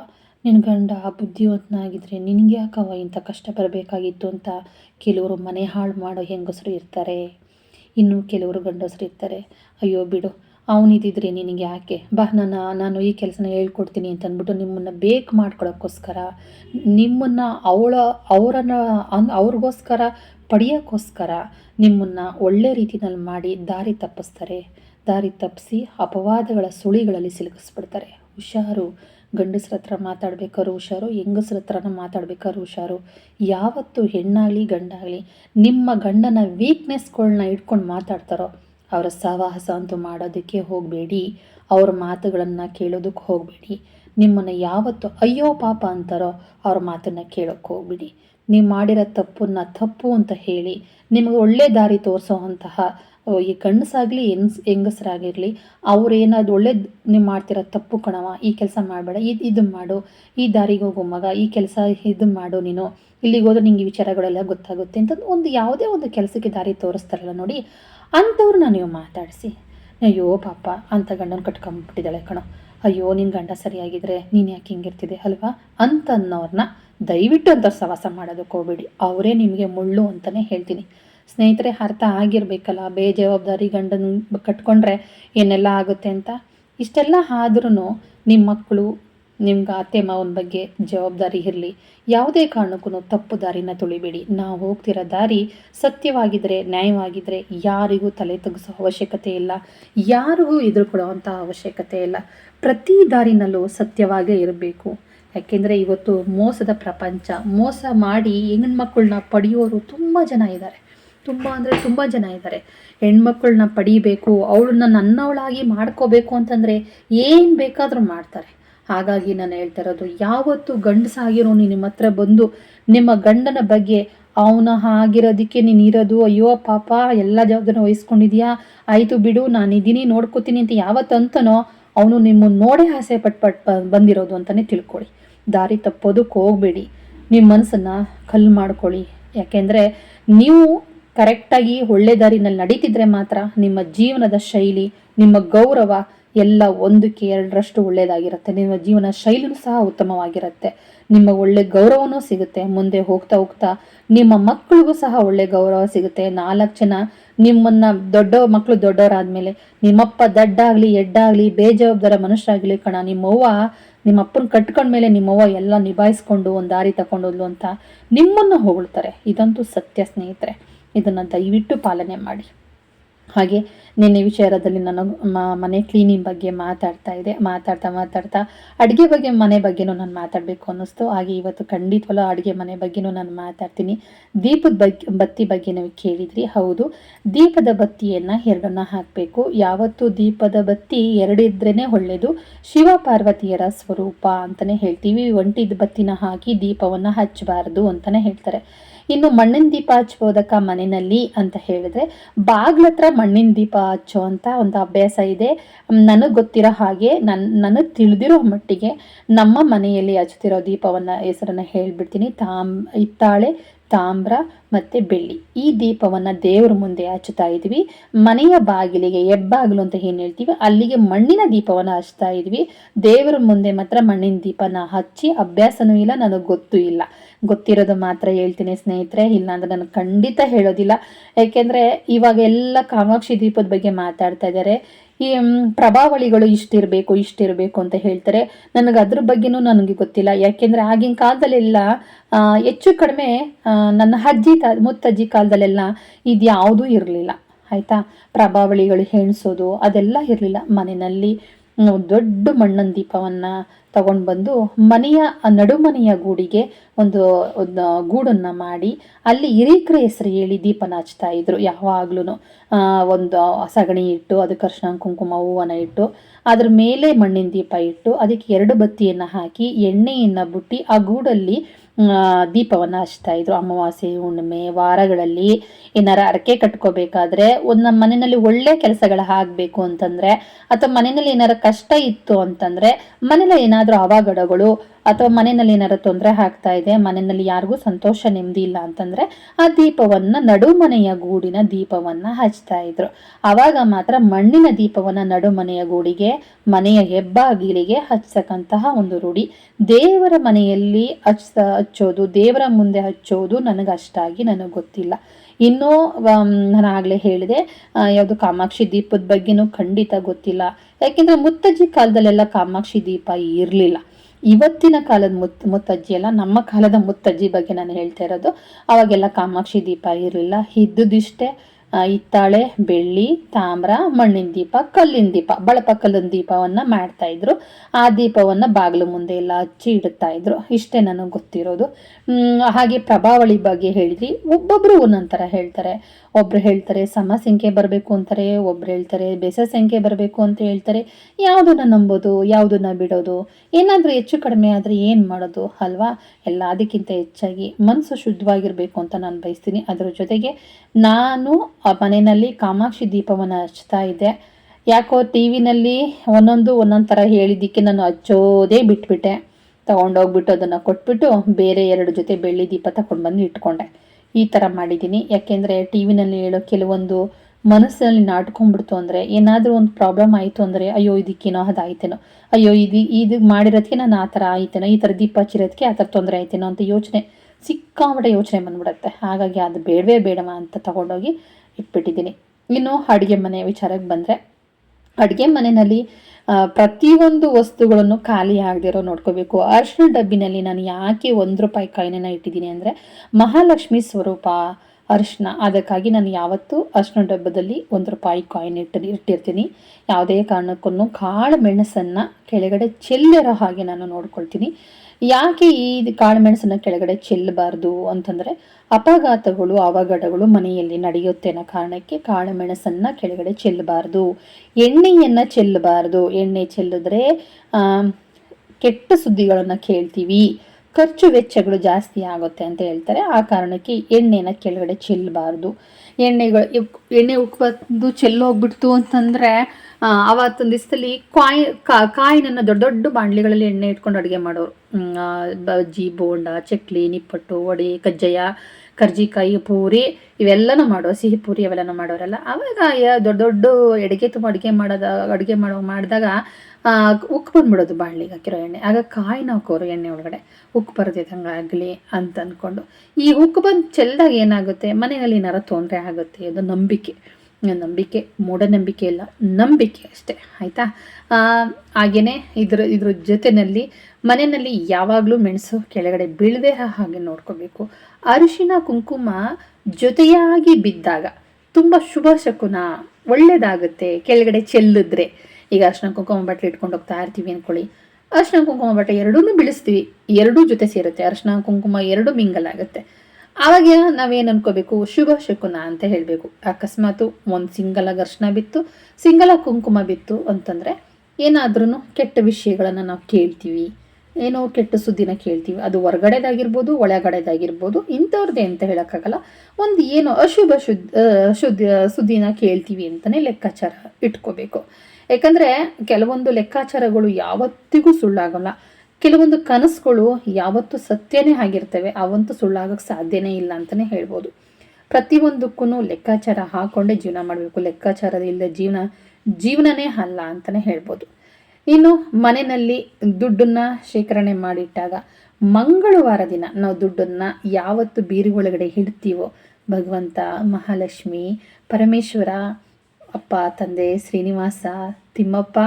S1: ನಿನ್ನ ಗಂಡ ಬುದ್ಧಿವಂತನಾಗಿದ್ದರೆ ನಿನಗೆ ಯಾಕವ ಇಂಥ ಕಷ್ಟ ಬರಬೇಕಾಗಿತ್ತು? ಅಂತ ಕೆಲವರು ಮನೆ ಹಾಳು ಮಾಡೋ ಹೆಂಗಸರು ಇರ್ತಾರೆ. ಇನ್ನು ಕೆಲವರು ಗಂಡಸರು ಇರ್ತಾರೆ. ಅಯ್ಯೋ ಬಿಡು ಅವನಿದ್ದಿದ್ರೆ ನಿನಗೆ ಯಾಕೆ? ಬಾ ನಾನು ನಾನು ಈ ಕೆಲಸನ ಹೇಳ್ಕೊಡ್ತೀನಿ ಅಂತ ಅಂದ್ಬಿಟ್ಟು ನಿಮ್ಮನ್ನು ಬೇಕ್ ಮಾಡ್ಕೊಳ್ಳೋಕ್ಕೋಸ್ಕರ ನಿಮ್ಮನ್ನು ಅವಳ, ಅವರನ್ನು, ಅನ್, ಅವ್ರಿಗೋಸ್ಕರ ಪಡೆಯೋಕ್ಕೋಸ್ಕರ ನಿಮ್ಮನ್ನು ಒಳ್ಳೆ ರೀತಿಯಲ್ಲಿ ಮಾಡಿ ದಾರಿ ತಪ್ಪಿಸ್ತಾರೆ. ದಾರಿ ತಪ್ಪಿಸಿ ಅಪವಾದಗಳ ಸುಳಿಗಳಲ್ಲಿ ಸಿಲುಕಿಸ್ಬಿಡ್ತಾರೆ. ಹುಷಾರು. ಗಂಡಸ್ರ ಹತ್ರ ಮಾತಾಡ್ಬೇಕಾದ್ರೂ ಹುಷಾರು, ಹೆಂಗಸ್ರ ಹತ್ರನ ಮಾತಾಡ್ಬೇಕಾದ್ರು ಹುಷಾರು. ಯಾವತ್ತು ಹೆಣ್ಣಾಗಲಿ, ಗಂಡಾಗಲಿ, ನಿಮ್ಮ ಗಂಡನ ವೀಕ್ನೆಸ್ಗಳನ್ನ ಇಟ್ಕೊಂಡು ಮಾತಾಡ್ತಾರೋ, ಅವರ ಸಹವಾಸ ಅಂತೂ ಮಾಡೋದಕ್ಕೆ ಹೋಗಬೇಡಿ. ಅವ್ರ ಮಾತುಗಳನ್ನು ಕೇಳೋದಕ್ಕೆ ಹೋಗಬೇಡಿ. ನಿಮ್ಮನ್ನು ಯಾವತ್ತು ಅಯ್ಯೋ ಪಾಪ ಅಂತಾರೋ, ಅವ್ರ ಮಾತನ್ನು ಕೇಳೋಕ್ಕೆ ಹೋಗ್ಬಿಡಿ. ನೀವು ಮಾಡಿರೋ ತಪ್ಪನ್ನು ತಪ್ಪು ಅಂತ ಹೇಳಿ, ನಿಮಗೆ ಒಳ್ಳೆ ದಾರಿ ತೋರಿಸೋ ಅಂತಹ ಈ ಗಂಡಸಾಗಲಿ ಹೆಂಗ್ಸ್ ಹೆಂಗಸರಾಗಿರಲಿ, ಅವ್ರು ಏನಾದ್ರು ಒಳ್ಳೇದು ನೀವು ಮಾಡ್ತಿರೋ ತಪ್ಪು ಕಣವ ಈ ಕೆಲಸ ಮಾಡಬೇಡ, ಇದು ಇದು ಮಾಡು, ಈ ದಾರಿಗೆ ಹೋಗೋ ಮಗ, ಈ ಕೆಲಸ ಇದು ಮಾಡು ನೀನು, ಇಲ್ಲಿಗೆ ಹೋದ್ರೆ ನಿಂಗೆ ವಿಚಾರಗಳೆಲ್ಲ ಗೊತ್ತಾಗುತ್ತೆ ಅಂತ ಒಂದು ಯಾವುದೇ ಒಂದು ಕೆಲಸಕ್ಕೆ ದಾರಿ ತೋರಿಸ್ತಾರಲ್ಲ ನೋಡಿ ಅಂಥವ್ರನ್ನ ನೀವು ಮಾತಾಡಿಸಿ. ಅಯ್ಯೋ ಪಾಪ ಅಂತ ಗಂಡನ ಕಟ್ಕೊಂಬಿಟ್ಟಿದ್ದಾಳೆ ಕಣೋ. ಅಯ್ಯೋ ನಿನ್ನ ಗಂಡ ಸರಿಯಾಗಿದ್ರೆ ನೀನು ಯಾಕೆ ಹಿಂಗಿರ್ತಿದೆ ಅಲ್ವಾ? ಅಂತನ್ನೋರನ್ನ ದಯವಿಟ್ಟು ಅಂತ ಸವಾಸ ಮಾಡೋದಕ್ಕೆ ಹೋಗ್ಬೇಡಿ. ಅವರೇ ನಿಮಗೆ ಮುಳ್ಳು ಅಂತಲೇ ಹೇಳ್ತೀನಿ. ಸ್ನೇಹಿತರೆ, ಅರ್ಥ ಆಗಿರಬೇಕಲ್ಲ? ಬೇಜವಾಬ್ದಾರಿ ಗಂಡನ ಕಟ್ಕೊಂಡ್ರೆ ಏನೆಲ್ಲ ಆಗುತ್ತೆ ಅಂತ? ಇಷ್ಟೆಲ್ಲ ಆದ್ರೂ ನಿಮ್ಮ ಮಕ್ಕಳು ನಿಮ್ಗೆ ಅತ್ತೆ ಮಾವನ ಬಗ್ಗೆ ಜವಾಬ್ದಾರಿ ಇರಲಿ. ಯಾವುದೇ ಕಾರಣಕ್ಕೂ ತಪ್ಪು ದಾರಿನ ತುಳಿಬೇಡಿ. ನಾವು ಹೋಗ್ತಿರೋ ದಾರಿ ಸತ್ಯವಾಗಿದ್ದರೆ ನ್ಯಾಯವಾಗಿದ್ದರೆ ಯಾರಿಗೂ ತಲೆ ತಗ್ಸೋ ಅವಶ್ಯಕತೆ ಇಲ್ಲ. ಯಾರಿಗೂ ಎದುರುಕೊಡುವಂಥ ಅವಶ್ಯಕತೆ ಇಲ್ಲ. ಪ್ರತಿ ದಾರಿನಲ್ಲೂ ಸತ್ಯವಾಗೇ ಇರಬೇಕು. ಯಾಕೆಂದರೆ ಇವತ್ತು ಮೋಸದ ಪ್ರಪಂಚ, ಮೋಸ ಮಾಡಿ ಹೆಣ್ಮಕ್ಳನ್ನ ಪಡೆಯೋರು ತುಂಬ ಜನ ಇದ್ದಾರೆ. ತುಂಬ ಅಂದರೆ ತುಂಬ ಜನ ಇದ್ದಾರೆ. ಹೆಣ್ಮಕ್ಳನ್ನ ಪಡೀಬೇಕು, ಅವಳನ್ನ ನನ್ನವಳಾಗಿ ಮಾಡ್ಕೋಬೇಕು ಅಂತಂದರೆ ಏನು ಬೇಕಾದರೂ ಮಾಡ್ತಾರೆ. ಹಾಗಾಗಿ ನಾನು ಹೇಳ್ತಾ ಇರೋದು, ಯಾವತ್ತು ಗಂಡಸಾಗಿರೋ ನಿಮ್ಮ ಹತ್ರ ಬಂದು ನಿಮ್ಮ ಗಂಡನ ಬಗ್ಗೆ ಅವನ ಆಗಿರೋದಕ್ಕೆ ನೀನು ಇರೋದು, ಅಯ್ಯೋ ಪಾಪ, ಎಲ್ಲ ಜವಾಬ್ದಾರ ವಹಿಸ್ಕೊಂಡಿದ್ಯಾ? ಆಯಿತು ಬಿಡು ನಾನು ಇದ್ದೀನಿ ನೋಡ್ಕೋತೀನಿ ಅಂತ ಯಾವತ್ತು ಅಂತನೋ ಅವನು ನಿಮ್ಮನ್ನು ನೋಡೇ ಆಸೆ ಪಟ್ ಪಟ್ ಬಂದಿರೋದು ಅಂತಲೇ ತಿಳ್ಕೊಳ್ಳಿ ದಾರಿ ತಪ್ಪೋದಕ್ಕೆ ಹೋಗಬೇಡಿ. ನಿಮ್ಮ ಮನಸ್ಸನ್ನು ಕಲ್ಲು ಮಾಡ್ಕೊಳ್ಳಿ. ಯಾಕೆಂದರೆ ನೀವು ಕರೆಕ್ಟಾಗಿ ಒಳ್ಳೆ ದಾರಿನಲ್ಲಿ ನಡೀತಿದ್ರೆ ಮಾತ್ರ ನಿಮ್ಮ ಜೀವನದ ಶೈಲಿ, ನಿಮ್ಮ ಗೌರವ ಎಲ್ಲ ಒಂದಕ್ಕೆ ಎರಡರಷ್ಟು ಒಳ್ಳೆಯದಾಗಿರುತ್ತೆ ನಿಮ್ಮ ಜೀವನ ಶೈಲಿನೂ ಸಹ ಉತ್ತಮವಾಗಿರುತ್ತೆ. ನಿಮ್ಮ ಒಳ್ಳೆ ಗೌರವನೂ ಸಿಗುತ್ತೆ. ಮುಂದೆ ಹೋಗ್ತಾ ಹೋಗ್ತಾ ನಿಮ್ಮ ಮಕ್ಕಳಿಗೂ ಸಹ ಒಳ್ಳೆ ಗೌರವ ಸಿಗುತ್ತೆ. ನಾಲ್ಕು ಜನ ನಿಮ್ಮನ್ನ ದೊಡ್ಡ ಮಕ್ಕಳು ದೊಡ್ಡವರಾದ್ಮೇಲೆ ನಿಮ್ಮಪ್ಪ ದಡ್ಡಾಗ್ಲಿ, ಎಡ್ಡಾಗ್ಲಿ, ಬೇಜವಾಬ್ದಾರ ಮನುಷ್ಯರಾಗ್ಲಿ ಕಣ, ನಿಮ್ಮವ್ವ ನಿಮ್ಮ ಅಪ್ಪನ ಕಟ್ಕೊಂಡ್ಮೇಲೆ ನಿಮ್ಮವ್ವ ಎಲ್ಲ ನಿಭಾಯಿಸ್ಕೊಂಡು ಒಂದು ದಾರಿ ತಗೊಂಡೋದ್ಲು ಅಂತ ನಿಮ್ಮನ್ನು ಹೊಗಳ್ತಾರೆ. ಇದಂತೂ ಸತ್ಯ ಸ್ನೇಹಿತರೆ. ಇದನ್ನು ದಯವಿಟ್ಟು ಪಾಲನೆ ಮಾಡಿ. ಹಾಗೆ ನಿನ್ನೆ ವಿಚಾರದಲ್ಲಿ ನಾನು ಮನೆ ಕ್ಲೀನಿಂಗ್ ಬಗ್ಗೆ ಮಾತಾಡ್ತಾ ಇದೆ ಮಾತಾಡ್ತಾ ಮಾತಾಡ್ತಾ ಅಡುಗೆ ಬಗ್ಗೆ, ಮನೆ ಬಗ್ಗೆನೂ ನಾನು ಮಾತಾಡಬೇಕು ಅನ್ನಿಸ್ತು. ಹಾಗೆ ಇವತ್ತು ಖಂಡಿತವಲ್ಲ ಅಡುಗೆ, ಮನೆ ಬಗ್ಗೆನೂ ನಾನು ಮಾತಾಡ್ತೀನಿ. ದೀಪದ ಬಗ್ಗೆ ಬತ್ತಿ ಬಗ್ಗೆ ನೀವು ಕೇಳಿದ್ರಿ. ಹೌದು, ದೀಪದ ಬತ್ತಿಯನ್ನು ಎರಡನ್ನ ಹಾಕಬೇಕು. ಯಾವತ್ತು ದೀಪದ ಬತ್ತಿ ಎರಡಿದ್ರೇ ಒಳ್ಳೆಯದು ಶಿವ ಪಾರ್ವತಿಯರ ಸ್ವರೂಪ ಅಂತಲೇ ಹೇಳ್ತೀವಿ. ಒಂಟಿದ ಬತ್ತಿನ ಹಾಕಿ ದೀಪವನ್ನು ಹಚ್ಚಬಾರ್ದು ಅಂತಲೇ ಹೇಳ್ತಾರೆ. ಇನ್ನು ಮಣ್ಣಿನ ದೀಪ ಹಚ್ಬೋದಕ್ಕ ಮನೆಯಲ್ಲಿ ಅಂತ ಹೇಳಿದ್ರೆ ಬಾಗ್ಲತ್ರ ಮಣ್ಣಿನ ದೀಪ ಹಚ್ಚೋ ಅಂತ ಒಂದು ಅಭ್ಯಾಸ ಇದೆ. ನನಗೆ ಗೊತ್ತಿರೋ ಹಾಗೆ ನನ್, ನನಗೆ ತಿಳಿದಿರೋ ಮಟ್ಟಿಗೆ ನಮ್ಮ ಮನೆಯಲ್ಲಿ ಹಚ್ಚುತ್ತಿರೋ ದೀಪವನ್ನ ಹೆಸರನ್ನ ಹೇಳ್ಬಿಡ್ತೀನಿ. ತಾಮ್ ಹಿತ್ತಾಳೆ ತಾಮ್ರ ಮತ್ತು ಬೆಳ್ಳಿ. ಈ ದೀಪವನ್ನು ದೇವರ ಮುಂದೆ ಹಚ್ಚುತ್ತಾ ಇದ್ವಿ. ಮನೆಯ ಬಾಗಿಲಿಗೆ ಹೆಬ್ಬಾಗಿಲು ಅಂತ ಏನು ಹೇಳ್ತೀವಿ ಅಲ್ಲಿಗೆ ಮಣ್ಣಿನ ದೀಪವನ್ನು ಹಚ್ತಾ ಇದ್ವಿ. ದೇವರ ಮುಂದೆ ಮಾತ್ರ ಮಣ್ಣಿನ ದೀಪನ ಹಚ್ಚಿ ಅಭ್ಯಾಸನೂ ಇಲ್ಲ, ನನಗೆ ಗೊತ್ತೂ ಇಲ್ಲ. ಗೊತ್ತಿರೋದು ಮಾತ್ರ ಹೇಳ್ತೀನಿ ಸ್ನೇಹಿತರೆ ಇಲ್ಲಾಂದ್ರೆ ನಾನು ಖಂಡಿತ ಹೇಳೋದಿಲ್ಲ. ಯಾಕೆಂದರೆ ಇವಾಗ ಎಲ್ಲ ಕಾಮಾಕ್ಷಿ ದೀಪದ ಬಗ್ಗೆ ಮಾತಾಡ್ತಾ ಇದ್ದಾರೆ. ಈ ಪ್ರಭಾವಳಿಗಳು ಇಷ್ಟಿರಬೇಕು ಇಷ್ಟಿರಬೇಕು ಅಂತ ಹೇಳ್ತಾರೆ. ನನಗೆ ಅದ್ರ ಬಗ್ಗೆನೂ ನನಗೆ ಗೊತ್ತಿಲ್ಲ. ಯಾಕೆಂದರೆ ಆಗಿನ ಕಾಲದಲ್ಲೆಲ್ಲ ಹೆಚ್ಚು ಕಡಿಮೆ ನನ್ನ ಅಜ್ಜಿ ತ, ಮುತ್ತಜ್ಜಿ ಕಾಲದಲ್ಲೆಲ್ಲ ಇದು ಯಾವುದೂ ಇರಲಿಲ್ಲ. ಆಯಿತಾ? ಪ್ರಭಾವಳಿಗಳು ಹೆಣ್ಸೋದು ಅದೆಲ್ಲ ಇರಲಿಲ್ಲ. ಮನೆಯಲ್ಲಿ ದೊಡ್ಡ ಮಣ್ಣಿನ ದೀಪವನ್ನು ತಗೊಂಡು ಬಂದು ಮನೆಯ, ನಡುಮನೆಯ ಗೂಡಿಗೆ ಒಂದು ಗೂಡನ್ನು ಮಾಡಿ ಅಲ್ಲಿ ಹಿರೀಕರ ಹೆಸರು ಹೇಳಿ ದೀಪನ ಹಚ್ತಾ ಇದ್ರು. ಯಾವಾಗ್ಲೂ ಒಂದು ಸಗಣಿ ಇಟ್ಟು ಅದಕ್ಕೆ ಅರ್ಶಿನ ಕುಂಕುಮ, ಹೂವನ್ನು ಇಟ್ಟು, ಅದ್ರ ಮೇಲೆ ಮಣ್ಣಿನ ದೀಪ ಇಟ್ಟು, ಅದಕ್ಕೆ ಎರಡು ಬತ್ತಿಯನ್ನು ಹಾಕಿ, ಎಣ್ಣೆಯನ್ನು ಬುಟ್ಟಿ ಆ ಗೂಡಲ್ಲಿ ದೀಪವನ್ನು ಹಚ್ತಾ ಇದ್ರು. ಅಮಾವಾಸ್ಯೆ, ಹುಣ್ಣಿಮೆ ವಾರಗಳಲ್ಲಿ ಏನಾರ ಅರಕೆ ಕಟ್ಕೋಬೇಕಾದ್ರೆ ಒಂದು ನಮ್ಮ ಮನೆಯಲ್ಲಿ ಒಳ್ಳೆ ಕೆಲಸಗಳು ಆಗಬೇಕು ಅಂತಂದ್ರೆ ಅಥವಾ ಮನೆಯಲ್ಲಿ ಏನಾರ ಕಷ್ಟ ಇತ್ತು ಅಂತಂದ್ರೆ ಮನೇಲಿ ಏನಾದರೂ ಅವಘಡಗಳು ಅಥವಾ ಮನೆಯಲ್ಲಿ ಏನಾರು ತೊಂದರೆ ಆಗ್ತಾ ಇದೆ, ಮನೆಯಲ್ಲಿ ಯಾರಿಗೂ ಸಂತೋಷ ನೆಮ್ಮದಿ ಇಲ್ಲ ಅಂತಂದ್ರೆ ಆ ದೀಪವನ್ನ ನಡುಮನೆಯ ಗೂಡಿನ ದೀಪವನ್ನ ಹಚ್ತಾ ಇದ್ರು. ಅವಾಗ ಮಾತ್ರ ಮಣ್ಣಿನ ದೀಪವನ್ನ ನಡುಮನೆಯ ಗೂಡಿಗೆ, ಮನೆಯ ಹೆಬ್ಬಾಗಿಲಿಗೆ ಹಚ್ಚಕ್ಕಂತಹ ಒಂದು ರೂಢಿ. ದೇವರ ಮನೆಯಲ್ಲಿ ಹಚ್ಚ ಹಚ್ಚೋದು, ದೇವರ ಮುಂದೆ ಹಚ್ಚೋದು ನನಗೆ ಅಷ್ಟಾಗಿ ನನಗೆ ಗೊತ್ತಿಲ್ಲ. ಇನ್ನೂ ನಾನು ಆಗಲೇ ಹೇಳಿದೆ ಯಾವುದು ಕಾಮಾಕ್ಷಿ ದೀಪದ ಬಗ್ಗೆನೂ ಖಂಡಿತ ಗೊತ್ತಿಲ್ಲ. ಯಾಕೆಂದರೆ ಮುತ್ತಜ್ಜಿ ಕಾಲದಲ್ಲೆಲ್ಲ ಕಾಮಾಕ್ಷಿ ದೀಪ ಇರಲಿಲ್ಲ. ಇವತ್ತಿನ ಕಾಲದ ಮುತ್, ಮುತ್ತಜ್ಜಿ ಅಲ್ಲ, ನಮ್ಮ ಕಾಲದ ಮುತ್ತಜ್ಜಿ ಬಗ್ಗೆ ನಾನು ಹೇಳ್ತಾ ಇರೋದು, ಅವಾಗೆಲ್ಲ ಕಾಮಾಕ್ಷಿ ದೀಪ ಇರಲಿಲ್ಲ. ಇದ್ದುದಿಷ್ಟೇ ಹಿತ್ತಾಳೆ, ಬೆಳ್ಳಿ, ತಾಮ್ರ, ಮಣ್ಣಿನ ದೀಪ, ಕಲ್ಲಿನ ದೀಪ. ಬಳಪ ಕಲ್ಲಿನ ದೀಪವನ್ನು ಮಾಡ್ತಾ ಇದ್ರು. ಆ ದೀಪವನ್ನು ಬಾಗಿಲು ಮುಂದೆ ಎಲ್ಲ ಹಚ್ಚಿ ಇಡ್ತಾ ಇದ್ರು. ಇಷ್ಟೇ ನನಗೆ ಗೊತ್ತಿರೋದು. ಹಾಗೆ ಪ್ರಭಾವಳಿ ಬಗ್ಗೆ ಹೇಳಿದ್ರಿ. ಒಬ್ಬೊಬ್ರು ಒಂದೊಂಥರ ಹೇಳ್ತಾರೆ. ಒಬ್ರು ಹೇಳ್ತಾರೆ, ಸಮ ಸಂಖ್ಯೆ ಬರಬೇಕು ಅಂತಾರೆ. ಒಬ್ರು ಹೇಳ್ತಾರೆ, ಬೆಸ ಸಂಖ್ಯೆ ಬರಬೇಕು ಅಂತ ಹೇಳ್ತಾರೆ. ಯಾವುದನ್ನ ನಂಬೋದು, ಯಾವುದನ್ನ ಬಿಡೋದು? ಏನಾದರೂ ಹೆಚ್ಚು ಕಡಿಮೆ ಆದರೆ ಏನು ಮಾಡೋದು? ಅಲ್ವಾ? ಎಲ್ಲ ಅದಕ್ಕಿಂತ ಹೆಚ್ಚಾಗಿ ಮನಸ್ಸು ಶುದ್ಧವಾಗಿರಬೇಕು ಅಂತ ನಾನು ಬಯಸ್ತೀನಿ. ಅದರ ಜೊತೆಗೆ ನಾನು ಆ ಮನೆಯಲ್ಲಿ ಕಾಮಾಕ್ಷಿ ದೀಪವನ್ನು ಹಚ್ತಾ ಇದ್ದೆ. ಯಾಕೋ ಟಿ ವಿನಲ್ಲಿ ಒಂದೊಂದು ಒಂದೊಂದು ಥರ ಹೇಳಿದ್ದಕ್ಕೆ ನಾನು ಹಚ್ಚೋದೇ ಬಿಟ್ಬಿಟ್ಟೆ. ತೊಗೊಂಡೋಗ್ಬಿಟ್ಟು ಅದನ್ನು ಕೊಟ್ಬಿಟ್ಟು ಬೇರೆ ಎರಡು ಜೊತೆ ಬೆಳ್ಳಿ ದೀಪ ತಗೊಂಡು ಬಂದು ಇಟ್ಕೊಂಡೆ. ಈ ಥರ ಮಾಡಿದ್ದೀನಿ. ಯಾಕೆಂದರೆ ಟಿ ವಿನಲ್ಲಿ ಹೇಳೋ ಕೆಲವೊಂದು ಮನಸ್ಸಿನಲ್ಲಿ ನಾಟ್ಕೊಂಡ್ಬಿಡ್ತು ಅಂದರೆ ಏನಾದರೂ ಒಂದು ಪ್ರಾಬ್ಲಮ್ ಆಯಿತು ಅಂದರೆ ಅಯ್ಯೋ, ಇದಕ್ಕೇನೋ ಅದಾಯ್ತೇನೋ. ಅಯ್ಯೋ, ಇದು ಇದು ಮಾಡಿರೋದಕ್ಕೆ ನಾನು ಆ ಥರ ಆಯ್ತೇನೋ, ಈ ಥರ ದೀಪ ಹಚ್ಚಿರೋದಕ್ಕೆ ಆ ಥರ ತೊಂದರೆ ಆಯ್ತೇನೋ ಅಂತ ಯೋಚನೆ ಸಿಕ್ಕಾಮಟ ಯೋಚನೆ ಬಂದ್ಬಿಡುತ್ತೆ. ಹಾಗಾಗಿ ಅದು ಬೇಡವೇ ಬೇಡವಾ ಅಂತ ತಗೊಂಡೋಗಿ ಇಟ್ಬಿಟ್ಟಿದ್ದೀನಿ. ಇನ್ನು ಅಡುಗೆ ಮನೆ ವಿಚಾರಕ್ಕೆ ಬಂದರೆ, ಅಡುಗೆ ಮನೆಯಲ್ಲಿ ಪ್ರತಿಯೊಂದು ವಸ್ತುಗಳನ್ನು ಖಾಲಿ ಆಗದಿರೋ ನೋಡ್ಕೋಬೇಕು. ಅರ್ಶನ ಡಬ್ಬಿನಲ್ಲಿ ನಾನು ಯಾಕೆ ಒಂದು ರೂಪಾಯಿ ಕಾಯಿನ ಇಟ್ಟಿದ್ದೀನಿ ಅಂದರೆ, ಮಹಾಲಕ್ಷ್ಮಿ ಸ್ವರೂಪ ಅರ್ಶನ ಅದಕ್ಕಾಗಿ ನಾನು ಯಾವತ್ತೂ ಅರಿಶಿನ ಡಬ್ಬದಲ್ಲಿ ಒಂದು ರೂಪಾಯಿ ಕಾಯಿನ್ ಇಟ್ಟು, ಇಟ್ಟಿರ್ತೀನಿ. ಯಾವುದೇ ಕಾರಣಕ್ಕೂ ಕಾಳು ಮೆಣಸನ್ನು ಕೆಳಗಡೆ ಚೆಲ್ಲಿರೋ ಹಾಗೆ ನಾನು ನೋಡ್ಕೊಳ್ತೀನಿ. ಯಾಕೆ ಈ ಕಾಳುಮೆಣಸನ್ನ ಕೆಳಗಡೆ ಚೆಲ್ಲಬಾರ್ದು ಅಂತಂದರೆ ಅಪಘಾತಗಳು, ಅವಘಡಗಳು ಮನೆಯಲ್ಲಿ ನಡೆಯುತ್ತೆ ಅನ್ನೋ ಕಾರಣಕ್ಕೆ ಕಾಳುಮೆಣಸನ್ನ ಕೆಳಗಡೆ ಚೆಲ್ಲಬಾರ್ದು. ಎಣ್ಣೆಯನ್ನು ಚೆಲ್ಲಬಾರ್ದು. ಎಣ್ಣೆ ಚೆಲ್ಲಿದ್ರೆ ಕೆಟ್ಟ ಸುದ್ದಿಗಳನ್ನು ಕೇಳ್ತೀವಿ. ಖರ್ಚು ವೆಚ್ಚಗಳು ಜಾಸ್ತಿ ಆಗುತ್ತೆ ಅಂತ ಹೇಳ್ತಾರೆ. ಆ ಕಾರಣಕ್ಕೆ ಎಣ್ಣೆನ ಕೆಳಗಡೆ ಚೆಲ್ಲಬಾರ್ದು. ಎಣ್ಣೆಗಳು ಎಣ್ಣೆ ಉಕ್ಬಂದು ಚೆಲ್ಲೋಗ್ಬಿಡ್ತು ಅಂತಂದರೆ ಅವತ್ತೊಂದು ದಿವಸದಲ್ಲಿ ಕಾಯಿ ಕಾಯಿನನ್ನು ದೊಡ್ಡ ದೊಡ್ಡ ಬಾಣಲಿಗಳಲ್ಲಿ ಎಣ್ಣೆ ಇಟ್ಕೊಂಡು ಅಡುಗೆ ಮಾಡೋರು. ಬಜ್ಜಿ, ಬೋಂಡ, ಚಕ್ಲಿ, ನಿಪ್ಪಟ್ಟು, ವಡೆ, ಕಜ್ಜಾಯ, ಕರ್ಜಿಕಾಯಿ, ಪೂರಿ ಇವೆಲ್ಲನೂ ಮಾಡೋ ಸಿಹಿ ಪೂರಿ ಅವೆಲ್ಲನೂ ಮಾಡೋರಲ್ಲ. ಆವಾಗ ದೊಡ್ಡ ದೊಡ್ಡ ಎಡಗೆ ತುಂಬ ಅಡುಗೆ ಮಾಡೋದ, ಅಡುಗೆ ಮಾಡೋ, ಮಾಡಿದಾಗ ಉಕ್ಕು ಬಂದ್ಬಿಡೋದು ಬಾಣಲಿಗೆ ಹಾಕಿರೋ ಎಣ್ಣೆ. ಆಗ ಕಾಯಿ ನಾವು ಕೋರು ಎಣ್ಣೆ ಒಳಗಡೆ. ಉಕ್ಕು ಬರದಿದ್ದಂಗೆ ಆಗಲಿ ಅಂತ ಅಂದ್ಕೊಂಡು ಈ ಉಕ್ಕು ಬಂದು ಚೆಲ್ದಾಗ ಏನಾಗುತ್ತೆ? ಮನೆಯಲ್ಲಿ ಏನಾರ ತೊಂದರೆ ಆಗುತ್ತೆ ಅದು ನಂಬಿಕೆ. ನಂಬಿಕೆ, ಮೂಢನಂಬಿಕೆ ಇಲ್ಲ. ನಂಬಿಕೆ ಅಷ್ಟೇ. ಆಯಿತಾ? ಹಾಗೆಯೇ ಇದ್ರ ಇದ್ರ ಜೊತೆಯಲ್ಲಿ ಮನೆಯಲ್ಲಿ ಯಾವಾಗಲೂ ಮೆಣಸು ಕೆಳಗಡೆ ಬೀಳದೆ ಹಾಗೆ ನೋಡ್ಕೋಬೇಕು. ಅರಿಶಿನ, ಕುಂಕುಮ ಜೊತೆಯಾಗಿ ಬಿದ್ದಾಗ ತುಂಬ ಶುಭ ಶಕುನ ಒಳ್ಳೆಯದಾಗುತ್ತೆ ಕೆಳಗಡೆ ಚೆಲ್ಲಿದ್ರೆ. ಈಗ ಅರ್ಶಿನ ಕುಂಕುಮ ಬಟ್ಟೆ ಇಟ್ಕೊಂಡು ಹೋಗ್ತಾ ಇರ್ತೀವಿ ಅಂದ್ಕೊಳ್ಳಿ ಅರ್ಶಿನ ಕುಂಕುಮ ಬಟ್ಟೆ ಎರಡೂ ಬಿಳಿಸ್ತೀವಿ ಎರಡೂ ಜೊತೆ ಸೇರುತ್ತೆ. ಅರ್ಶಿನ ಕುಂಕುಮ ಎರಡೂ ಮಿಂಗಲ್ ಆಗುತ್ತೆ. ಆವಾಗ ನಾವೇನು ಅನ್ಕೋಬೇಕು? ಶುಭ ಶಕುನ ಅಂತ ಹೇಳಬೇಕು. ಅಕಸ್ಮಾತು ಒಂದು ಸಿಂಗಲ ಅರ್ಶನ ಬಿತ್ತು, ಸಿಂಗಲ ಕುಂಕುಮ ಬಿತ್ತು ಅಂತಂದರೆ ಏನಾದ್ರೂ ಕೆಟ್ಟ ವಿಷಯಗಳನ್ನು ನಾವು ಕೇಳ್ತೀವಿ. ಏನೋ ಕೆಟ್ಟ ಸುದ್ದಿನ ಕೇಳ್ತೀವಿ. ಅದು ಹೊರಗಡೆದಾಗಿರ್ಬೋದು, ಒಳಗಡೆದಾಗಿರ್ಬೋದು ಇಂಥವ್ರದ್ದೇ ಅಂತ ಹೇಳೋಕ್ಕಾಗಲ್ಲ. ಒಂದು ಏನೋ ಅಶುಭ ಶುದ್ಧ ಶುದ್ಧ ಸುದ್ದಿನ ಕೇಳ್ತೀವಿ ಅಂತಲೇ ಲೆಕ್ಕಾಚಾರ ಇಟ್ಕೋಬೇಕು. ಯಾಕಂದರೆ ಕೆಲವೊಂದು ಲೆಕ್ಕಾಚಾರಗಳು ಯಾವತ್ತಿಗೂ ಸುಳ್ಳಾಗಲ್ಲ. ಕೆಲವೊಂದು ಕನಸುಗಳು ಯಾವತ್ತೂ ಸತ್ಯನೇ ಆಗಿರ್ತವೆ. ಅವಂತೂ ಸುಳ್ಳಾಗಕ್ಕೆ ಸಾಧ್ಯನೇ ಇಲ್ಲ ಅಂತಲೇ ಹೇಳ್ಬೋದು. ಪ್ರತಿಯೊಂದಕ್ಕೂ ಲೆಕ್ಕಾಚಾರ ಹಾಕೊಂಡೇ ಜೀವನ ಮಾಡಬೇಕು. ಲೆಕ್ಕಾಚಾರದ ಇಲ್ಲದೆ ಜೀವನ, ಜೀವನನೇ ಅಲ್ಲ ಅಂತಲೇ ಹೇಳ್ಬೋದು. ಇನ್ನು ಮನೆಯಲ್ಲಿ ದುಡ್ಡನ್ನು ಶೇಖರಣೆ ಮಾಡಿಟ್ಟಾಗ ಮಂಗಳವಾರ ದಿನ ನಾವು ದುಡ್ಡನ್ನು ಯಾವತ್ತು ಬೀರಿ ಒಳಗಡೆ ಇಡ್ತೀವೋ ಭಗವಂತ, ಮಹಾಲಕ್ಷ್ಮಿ, ಪರಮೇಶ್ವರ ಅಪ್ಪ, ತಂದೆ, ಶ್ರೀನಿವಾಸ, ತಿಮ್ಮಪ್ಪ,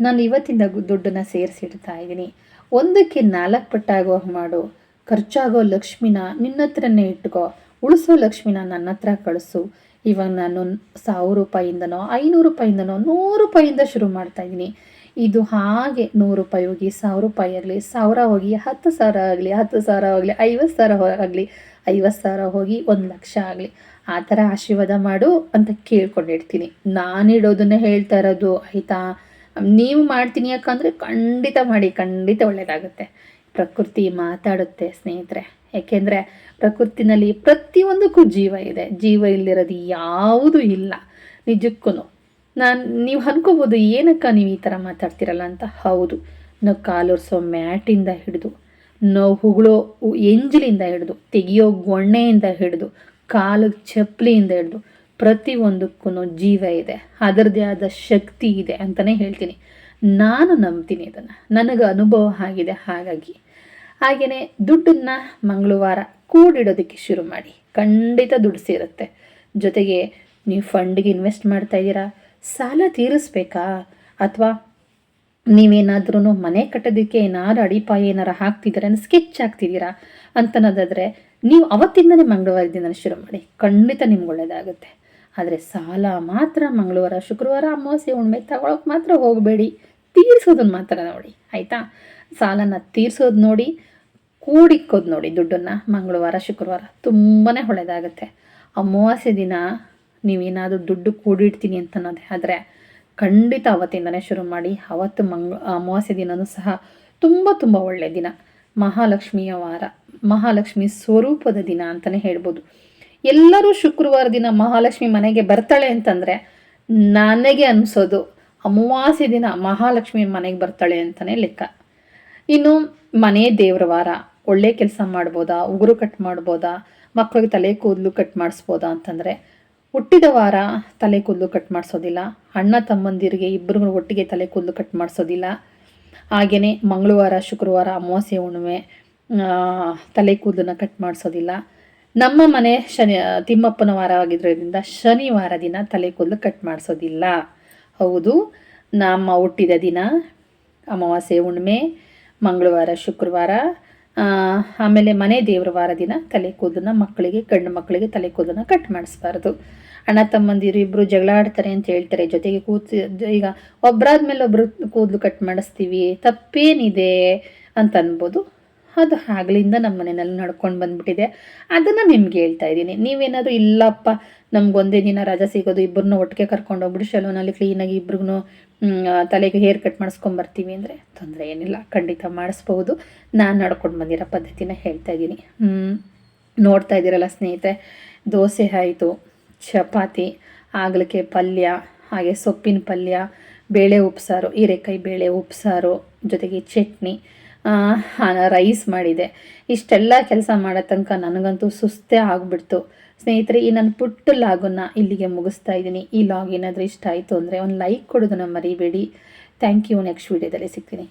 S1: ನಾನು ಇವತ್ತಿಂದ ದುಡ್ಡನ್ನು ಸೇರಿಸಿಡ್ತಾ ಇದ್ದೀನಿ. ಒಂದಕ್ಕೆ ನಾಲ್ಕು ಪಟ್ಟಾಗೋ ಮಾಡು. ಖರ್ಚಾಗೋ ಲಕ್ಷ್ಮಿನ ನಿನ್ನ ಹತ್ರನೇ ಇಟ್ಕೋ. ಉಳಿಸೋ ಲಕ್ಷ್ಮಿನ ನನ್ನ ಹತ್ರ ಕಳಿಸು. ಇವಾಗ ನಾನು ಸಾವಿರ ರೂಪಾಯಿಂದನೋ, ಐನೂರು ರೂಪಾಯಿಂದನೋ, ನೂರು ರೂಪಾಯಿಂದ ಶುರು ಮಾಡ್ತಾ ಇದ್ದೀನಿ. ಇದು ಹಾಗೆ ನೂರು ರೂಪಾಯಿ ಹೋಗಿ, ಸಾವಿರ ರೂಪಾಯಿ ಆಗಲಿ, ಸಾವಿರ ಹೋಗಿ, ಹತ್ತು ಸಾವಿರ ಆಗಲಿ, ಹತ್ತು ಸಾವಿರ ಆಗಲಿ ಐವತ್ತು ಸಾವಿರ ಆಗಲಿ ಐವತ್ತು ಸಾವಿರ ಹೋಗಿ, ಒಂದು ಲಕ್ಷ ಆಗಲಿ. ಆ ಥರ ಆಶೀರ್ವಾದ ಮಾಡು ಅಂತ ಕೇಳ್ಕೊಂಡಿರ್ತೀನಿ. ಇಡೋದನ್ನ ಹೇಳ್ತಾ ಇರೋದು, ಆಯಿತಾ? ನೀವು ಮಾಡ್ತೀನಿ ಯಾಕಂದರೆ ಖಂಡಿತ ಮಾಡಿ, ಖಂಡಿತ ಒಳ್ಳೆಯದಾಗುತ್ತೆ ಪ್ರಕೃತಿ ಮಾತಾಡುತ್ತೆ ಸ್ನೇಹಿತರೆ. ಯಾಕೆಂದರೆ ಪ್ರಕೃತಿನಲ್ಲಿ ಪ್ರತಿಯೊಂದಕ್ಕೂ ಜೀವ ಇದೆ. ಜೀವ ಇಲ್ಲಿರೋದು ಯಾವುದೂ ಇಲ್ಲ. ನಿಜಕ್ಕೂ ನಾನು, ನೀವು ಅನ್ಕೋಬೋದು, ಏನಕ್ಕ ನೀವು ಈ ಥರ ಮಾತಾಡ್ತಿರಲ್ಲ ಅಂತ? ಹೌದು. ನಾವು ಕಾಲೊರೆಸೋ ಮ್ಯಾಟಿಂದ ಹಿಡಿದು ನಾವು ಹುಗಳೋ ಎಂಜಲಿಂದ ಹಿಡಿದು, ತೆಗಿಯೋ ಗೊಣ್ಣೆಯಿಂದ ಹಿಡಿದು ಕಾಲಿಗೆ ಚಪ್ಪಲಿಯಿಂದ ಹಿಡಿದು ಪ್ರತಿಯೊಂದಕ್ಕೂ ಜೀವ ಇದೆ. ಅದರದೇ ಆದ ಶಕ್ತಿ ಇದೆ ಅಂತಲೇ ಹೇಳ್ತೀನಿ. ನಾನು ನಂಬ್ತೀನಿ ಇದನ್ನು. ನನಗೆ ಅನುಭವ ಆಗಿದೆ ಹಾಗಾಗಿ. ಹಾಗೆಯೇ ದುಡ್ಡನ್ನು ಮಂಗಳವಾರ ಕೂಡಿಡೋದಕ್ಕೆ ಶುರು ಮಾಡಿ. ಖಂಡಿತ ದುಡ್ಡು ಸೇರುತ್ತೆ. ಜೊತೆಗೆ ನೀವು ಫಂಡ್ಗೆ ಇನ್ವೆಸ್ಟ್ ಮಾಡ್ತಾ ಇದ್ದೀರಾ? ಸಾಲ ತೀರಿಸ್ಬೇಕಾ? ಅಥವಾ ನೀವೇನಾದ್ರೂ ಮನೆ ಕಟ್ಟೋದಕ್ಕೆ ಏನಾದ್ರು ಅಡಿಪಾಯ ಏನಾರು ಹಾಕ್ತಿದ್ದೀರಾ? ಸ್ಕೆಚ್ ಹಾಕ್ತಿದ್ದೀರಾ? ಅಂತನ್ನೋದಾದರೆ ನೀವು ಅವತ್ತಿಂದನೇ ಮಂಗಳವಾರ ದಿನ ಶುರು ಮಾಡಿ, ಖಂಡಿತ ನಿಮ್ಗೆ ಒಳ್ಳೆಯದಾಗುತ್ತೆ ಆದರೆ ಸಾಲ ಮಾತ್ರ ಮಂಗಳವಾರ, ಶುಕ್ರವಾರ, ಅಮಾವಾಸ್ಯೆ ಉಣ್ಮೆ ತಗೊಳಕ್ಕೆ ಮಾತ್ರ ಹೋಗಬೇಡಿ. ತೀರಿಸೋದನ್ನು ಮಾತ್ರ ನೋಡಿ, ಆಯಿತಾ? ಸಾಲನ ತೀರಿಸೋದು ನೋಡಿ, ಕೂಡಿಕ್ಕೋದು ನೋಡಿ ದುಡ್ಡನ್ನು ಮಂಗಳವಾರ, ಶುಕ್ರವಾರ ತುಂಬಾ ಒಳ್ಳೆಯದಾಗುತ್ತೆ. ಅಮಾವಾಸ್ಯೆ ದಿನ ನೀವೇನಾದರೂ ದುಡ್ಡು ಕೂಡಿಡ್ತೀನಿ ಅಂತ ಅನ್ನೋದೇ ಆದರೆ ಖಂಡಿತ ಅವತ್ತಿಂದನೇ ಶುರು ಮಾಡಿ, ಅವತ್ತು ಮಂಗ್, ಅಮಾವಾಸ್ಯೆ ದಿನವೂ ಸಹ ತುಂಬ ತುಂಬ ಒಳ್ಳೆಯ ದಿನ. ಮಹಾಲಕ್ಷ್ಮಿಯ ವಾರ. ಮಹಾಲಕ್ಷ್ಮಿ ಸ್ವರೂಪದ ದಿನ ಅಂತಲೇ ಹೇಳ್ಬೋದು. ಎಲ್ಲರೂ ಶುಕ್ರವಾರ ದಿನ ಮಹಾಲಕ್ಷ್ಮಿ ಮನೆಗೆ ಬರ್ತಾಳೆ ಅಂತಂದರೆ ನನಗೆ ಅನಿಸೋದು ಅಮಾವಾಸ್ಯೆ ದಿನ ಮಹಾಲಕ್ಷ್ಮಿ ಮನೆಗೆ ಬರ್ತಾಳೆ ಅಂತಲೇ ಲೆಕ್ಕ. ಇನ್ನು ಮನೆ ದೇವ್ರ ವಾರ, ಒಳ್ಳೆ ಕೆಲಸ ಮಾಡ್ಬೋದಾ, ಉಗುರು ಕಟ್ ಮಾಡ್ಬೋದಾ ಮಕ್ಕಳಿಗೆ ತಲೆ ಕೂದಲು ಕಟ್ ಮಾಡಿಸ್ಬೋದಾ ಅಂತಂದರೆ ಹುಟ್ಟಿದ ವಾರ ತಲೆ ಕೂದಲು ಕಟ್ ಮಾಡಿಸೋದಿಲ್ಲ, ಅಣ್ಣ ತಮ್ಮಂದಿರಿಗೆ ಇಬ್ಬರು ಒಟ್ಟಿಗೆ ತಲೆ ಕೂದಲು ಕಟ್ ಮಾಡಿಸೋದಿಲ್ಲ. ಹಾಗೆಯೇ ಮಂಗಳವಾರ, ಶುಕ್ರವಾರ, ಅಮಾವಾಸ್ಯೆ ಹುಣ್ಣಿಮೆ ತಲೆ ಕೂದಲನ್ನ ಕಟ್ ಮಾಡಿಸೋದಿಲ್ಲ. ನಮ್ಮ ಮನೆ ಶನಿ, ತಿಮ್ಮಪ್ಪನ ವಾರ ಆಗಿದ್ರಿಂದ ಶನಿವಾರ ದಿನ ತಲೆ ಕೂದಲು ಕಟ್ ಮಾಡಿಸೋದಿಲ್ಲ. ಹೌದು, ನಮ್ಮ ಹುಟ್ಟಿದ ದಿನ, ಅಮಾವಾಸ್ಯೆ, ಹುಣ್ಣಿಮೆ, ಮಂಗಳವಾರ, ಶುಕ್ರವಾರ ಆಮೇಲೆ ಮನೆ ದೇವ್ರ ವಾರ ದಿನ ತಲೆ ಕೂದಲನ್ನ ಮಕ್ಕಳಿಗೆ, ಗಂಡು ಮಕ್ಕಳಿಗೆ ತಲೆ ಕೂದಲನ್ನ ಕಟ್ ಮಾಡಿಸ್ಬಾರ್ದು. ಅಣ್ಣ, ತಮ್ಮಂದಿರು ಇಬ್ಬರು ಜಗಳ ಆಡ್ತಾರೆ ಅಂತ ಹೇಳ್ತಾರೆ. ಜೊತೆಗೆ ಕೂತ್, ಈಗ ಒಬ್ಬರಾದ್ಮೇಲೆ ಒಬ್ಬರು ಕೂದಲು ಕಟ್ ಮಾಡಿಸ್ತೀವಿ, ತಪ್ಪೇನಿದೆ ಅಂತ ಅನ್ಬೋದು. ಅದು ಆಗ್ಲಿಂದ ನಮ್ಮ ಮನೆಯಲ್ಲಿ ನಡ್ಕೊಂಡು ಬಂದ್ಬಿಟ್ಟಿದೆ. ಅದನ್ನು ನಿಮ್ಗೆ ಹೇಳ್ತಾ ಇದ್ದೀನಿ. ನೀವೇನಾದರೂ ಇಲ್ಲಪ್ಪ ನಮ್ಗೊಂದೇ ದಿನ ರಜಾ ಸಿಗೋದು ಇಬ್ಬರನ್ನೂ ಒಟ್ಟಿಗೆ ಕರ್ಕೊಂಡು ಕರ್ಕೊಂಡೋಗ್ಬಿಟ್ಟು ಸಲೂನಲ್ಲಿ ಕ್ಲೀನಾಗಿ ಇಬ್ರಿಗೂ ತಲೆಗೆ ಹೇರ್ ಕಟ್ ಮಾಡಿಸ್ಕೊಂಬರ್ತೀವಿ ಅಂದರೆ ತೊಂದರೆ ಏನಿಲ್ಲ. ಖಂಡಿತ ಮಾಡಿಸ್ಬೋದು ನಾನು ನಡ್ಕೊಂಡು ಬಂದಿರೋ ಪದ್ಧತಿನ ಹೇಳ್ತಾ ಇದ್ದೀನಿ. ನೋಡ್ತಾ ಇದ್ದೀರಲ್ಲ ಸ್ನೇಹಿತೆ ದೋಸೆ ಆಯಿತು, ಚಪಾತಿ ಹಾಗಲಕಾಯಿ ಪಲ್ಯ, ಹಾಗೆ ಸೊಪ್ಪಿನ ಪಲ್ಯ, ಬೇಳೆ ಉಪ್ಸಾರು, ಹೀರೆಕಾಯಿ ಬೇಳೆ ಉಪ್ಸಾರು, ಜೊತೆಗೆ ಚಟ್ನಿ. ರೈಸ್ ಮಾಡಿದೆ. ಇಷ್ಟೆಲ್ಲ ಕೆಲಸ ಮಾಡೋ ತನಕ ನನಗಂತೂ ಸುಸ್ತೇ ಆಗಿಬಿಡ್ತು. ಸ್ನೇಹಿತರೆ, ಈ ನನ್ನ ಪುಟ್ಟ ಲಾಗನ್ನು ಇಲ್ಲಿಗೆ ಮುಗಿಸ್ತಾ ಇದ್ದೀನಿ. ಈ ಲಾಗ್ ಏನಾದರೂ ಇಷ್ಟ ಆಯಿತು ಅಂದರೆ ಒಂದು ಲೈಕ್ ಕೊಡೋದನ್ನು ಮರಿಬೇಡಿ. ಥ್ಯಾಂಕ್ ಯು ನೆಕ್ಸ್ಟ್ ವೀಡಿಯೋದಲ್ಲಿ ಸಿಗ್ತೀನಿ.